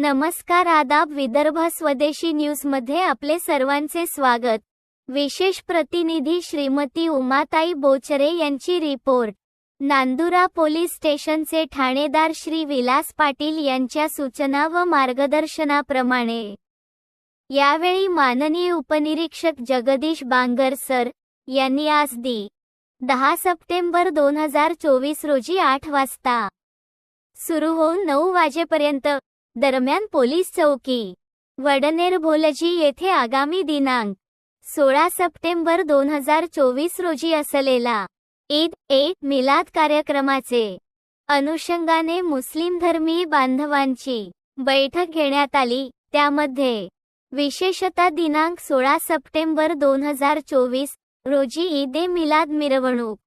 नमस्कार आदाब विदर्भ स्वदेशी न्यूजमध्ये आपले सर्वांचे स्वागत. विशेष प्रतिनिधी श्रीमती उमाताई बोचरे यांची रिपोर्ट. नांदुरा पोलीस स्टेशनचे ठाणेदार श्री विलास पाटील यांच्या सूचना व मार्गदर्शनाप्रमाणे. यावेळी माननीय उपनिरीक्षक जगदीश बांगर सर यांनी आज दी. दहा सप्टेंबर दोन हजार चोवीस रोजी आठ वाजता. सुरू होऊन नऊ वाजेपर्यंत दरम्यान पोलीस चौकी वडनेर भोलजी येथे आगामी दिनांक सोळा सप्टेंबर दोन हजार चोवीस रोजी असलेला ईद ए मिलाद कार्यक्रमाचे अनुषंगाने मुस्लिम धर्मीय बांधवांची बैठक घेण्यात आली. त्यामध्ये विशेषतः दिनांक सोळा सप्टेंबर दोन हजार चोवीस रोजी ईद ए मिलाद मिरवणूक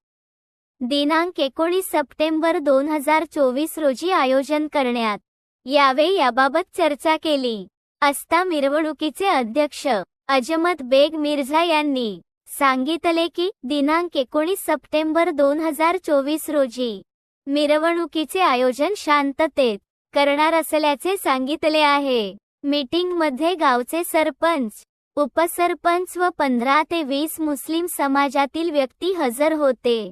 दिनांक एकोणीस सप्टेंबर दोन हजार चोवीस रोजी आयोजन करण्यात यावे याबाबत चर्चा केली. असता मिरवणुकीचे अध्यक्ष अजमत बेग मिर्झा यांनी सांगितले की दिनांक एकोणीस सप्टेंबर दोन हजार चोवीस रोजी मिरवणुकीचे आयोजन शांततेत करणार असल्याचे सांगितले आहे. मीटिंगमध्ये गावचे सरपंच उपसरपंच व पंधरा ते वीस मुस्लिम समाजातील व्यक्ती हजर होते.